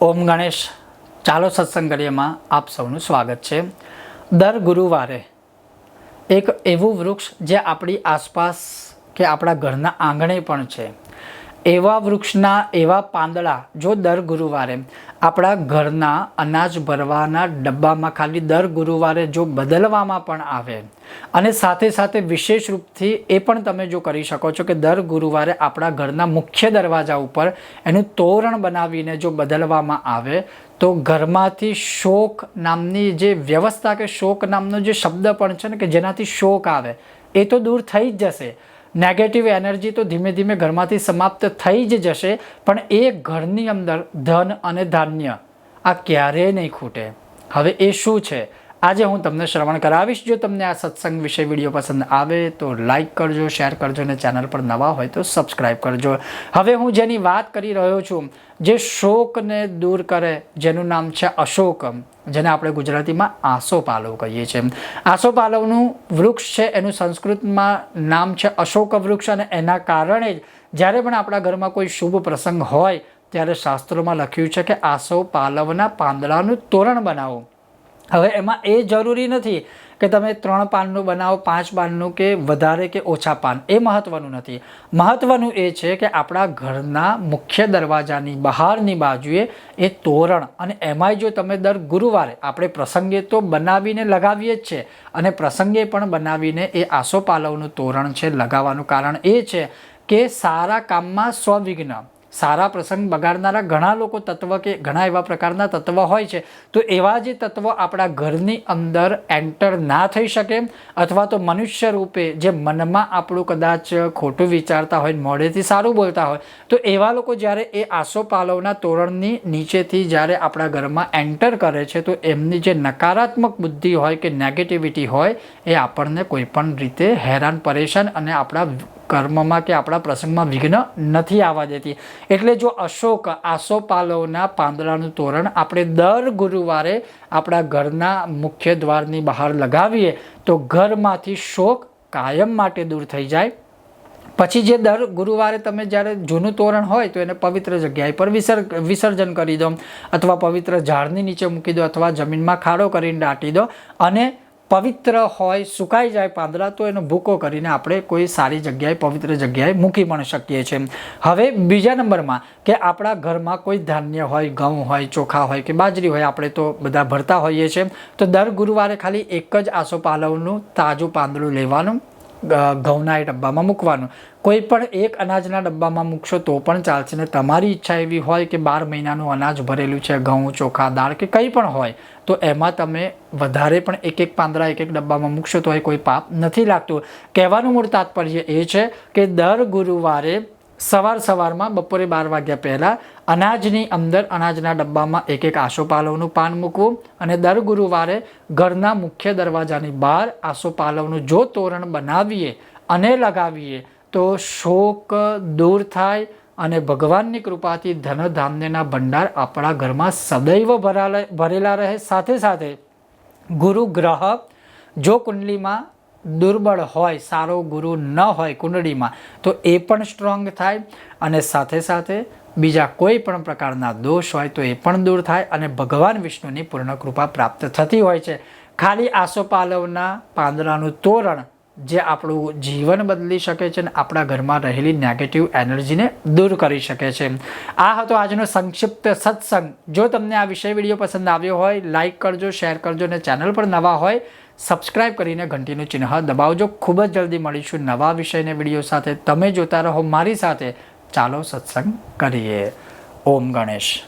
ઓમ ગણેશ. ચાલો સત્સંગ આપ સૌનું સ્વાગત છે. દર ગુરુવારે એક એવું વૃક્ષ જે આપણી આસપાસ કે આપણા ઘરના આંગણે પણ છે. એવા વૃક્ષના એવા પાંદડા જો દર ગુરુવારે આપણા ઘરના અનાજ ભરવાના ડબ્બામાં ખાલી દર ગુરુવારે જો બદલવામાં પણ આવે અને સાથે સાથે વિશેષ રૂપથી એ પણ તમે જો કરી શકો છો કે દર ગુરુવારે આપણા ઘરના મુખ્ય દરવાજા ઉપર એનું તોરણ બનાવીને જો બદલવામાં આવે, તો ઘરમાંથી શોક નામની જે વ્યવસ્થા કે શોક નામનો જે શબ્દ પણ છે ને કે જેનાથી શોક આવે, એ તો દૂર થઈ જ જશે. નેગેટિવ એનર્જી તો ધીમે ધીમે ઘરમાંથી સમાપ્ત થઈ જ જશે, પણ એ ઘરની અંદર ધન અને ધાન્ય આ ક્યારેય નહીં ખૂટે. હવે એ શું છે? આજે હું તમને શ્રવણ કરાવીશ. જો તમને આ સત્સંગ વિશે વીડિયો પસંદ આવે તો લાઈક કરજો શેર કરજો અને ચેનલ પર નવા હોય તો સબસ્ક્રાઈબ કરજો. હવે હું જેની વાત કરી રહ્યો છું, જે શોકને દૂર કરે, જેનું નામ છે અશોક, જેને આપણે ગુજરાતીમાં આસોપાલવ કહીએ છીએ. આસોપાલવનું વૃક્ષ છે, એનું સંસ્કૃતમાં નામ છે અશોક વૃક્ષ અને એના કારણે જ જ્યારે પણ આપણા ઘરમાં કોઈ શુભ પ્રસંગ હોય, ત્યારે શાસ્ત્રોમાં લખ્યું છે કે આસોપાલવના પાંદડાનું તોરણ બનાવો. હવે એમાં એ જરૂરી નથી કે તમે ત્રણ પાનનું બનાવો, પાંચ પાનનું કે વધારે કે ઓછા પાન. એ મહત્ત્વનું નથી. મહત્ત્વનું એ છે કે આપણા ઘરના મુખ્ય દરવાજાની બહારની બાજુએ એ તોરણ અને એમાંય જો તમે દર ગુરુવારે, આપણે પ્રસંગે તો બનાવીને લગાવીએ જ છે અને પ્રસંગે પણ બનાવીને એ આસોપાલવનું તોરણ છે લગાવવાનું કારણ એ છે કે સારા કામમાં સ્વવિઘ્ન. સારા પ્રસંગ બગાડનારા ઘણા લોકો તત્વ કે ઘણા એવા પ્રકારના તત્વ હોય છે. તો એવા જે તત્વ આપણા ઘરની અંદર એન્ટર ના થઈ શકે અથવા તો મનુષ્ય રૂપે જે મનમાં આપણું કદાચ ખોટું વિચારતા હોય, મોઢેથી સારું બોલતા હોય, તો એવા લોકો જ્યારે એ આસોપાલવના તોરણની નીચેથી જ્યારે આપણા ઘરમાં એન્ટર કરે છે, તો એમની જે નકારાત્મક બુદ્ધિ હોય કે નેગેટિવિટી હોય, એ આપણને કોઈ પણ રીતે હેરાન, પરેશાન અને આપણા કર્મમાં કે આપણા પ્રસંગમાં વિઘ્ન નથી આવવા દેતી. એટલે જો અશોક આસોપાલવના પાંદડાનું તોરણ આપણે દર ગુરુવારે આપણા ઘરના મુખ્ય દ્વારની બહાર લગાવીએ, તો ઘરમાંથી શોક કાયમ માટે દૂર થઈ જાય. પછી જે દર ગુરુવારે તમે જ્યારે જૂનું તોરણ હોય, તો એને પવિત્ર જગ્યાએ પર વિસર્ગ વિસર્જન કરી દો. અથવા પવિત્ર ઝાડની નીચે મૂકી દો અથવા જમીનમાં ખાડો કરીને દાટી દો. અને પવિત્ર હોય, સુકાઈ જાય પાંદડા, તો એનો ભૂકો કરીને આપણે કોઈ સારી જગ્યાએ, પવિત્ર જગ્યાએ મૂકી પણ શકીએ છીએ. હવે બીજા નંબરમાં કે આપણા ઘરમાં કોઈ ધાન્ય હોય, ઘઉં હોય, ચોખા હોય કે બાજરી હોય, આપણે તો બધા ભરતા હોઈએ છીએ. તો દર ગુરુવારે ખાલી એક જ આસોપાલવનું તાજું પાંદડું લેવાનું ઘઉંના એ ડબ્બામાં મૂકવાનું. કોઈ પણ એક અનાજના ડબ્બામાં મૂકશો તો પણ ચાલશે ને તમારી ઈચ્છા એવી હોય કે બાર મહિનાનું અનાજ ભરેલું છે, ઘઉં, ચોખા, દાળ કે કંઈ પણ હોય, તો એમાં તમે વધારે પણ એક એક પાંદડા એક એક ડબ્બામાં મૂકશો તો એ કોઈ પાપ નથી લાગતું. કહેવાનું મૂળ તાત્પર્ય એ છે કે દર ગુરુવારે સવાર સવારમાં બપોરે બાર વાગ્યા પહેલાં અનાજની અંદર અનાજના ડબ્બામાં એક એક આસોપાલવનું પાન મૂકવું અને દર ગુરુવારે ઘરના મુખ્ય દરવાજાની બહાર આસોપાલવનું જો તોરણ બનાવીએ અને લગાવીએ તો શોક દૂર થાય અને ભગવાનની કૃપાથી ધનધાન્યના ભંડાર આપણા ઘરમાં સદૈવ ભરાલે ભરેલા રહે. સાથે સાથે ગુરુ ગ્રહ જો કુંડલીમાં દુર્બળ હોય, સારો ગુરુ ન હોય કુંડળીમાં, તો એ પણ સ્ટ્રોંગ થાય અને સાથે સાથે બીજા કોઈ પણ પ્રકારના દોષ હોય તો એ પણ દૂર થાય અને ભગવાન વિષ્ણુની પૂર્ણ કૃપા પ્રાપ્ત થતી હોય છે. ખાલી આસોપાલવના પાંદડાનું તોરણ જે આપણું જીવન બદલી શકે છે અને આપણા ઘરમાં રહેલી નેગેટિવ એનર્જીને દૂર કરી શકે છે. આ હતો આજનો સંક્ષિપ્ત સત્સંગ. જો તમને આ વિષય વીડિયો પસંદ આવ્યો હોય લાઇક કરજો શેર કરજો અને ચેનલ પર નવા હોય સબસ્ક્રાઇબ કરીને ઘંટીનું ચિહ્ન દબાવજો. ખૂબ જ જલ્દી મળીશું નવા વિષયને વીડિયો સાથે. તમે જોતા રહો મારી સાથે. ચાલો સત્સંગ કરીએ. ઓમ ગણેશ.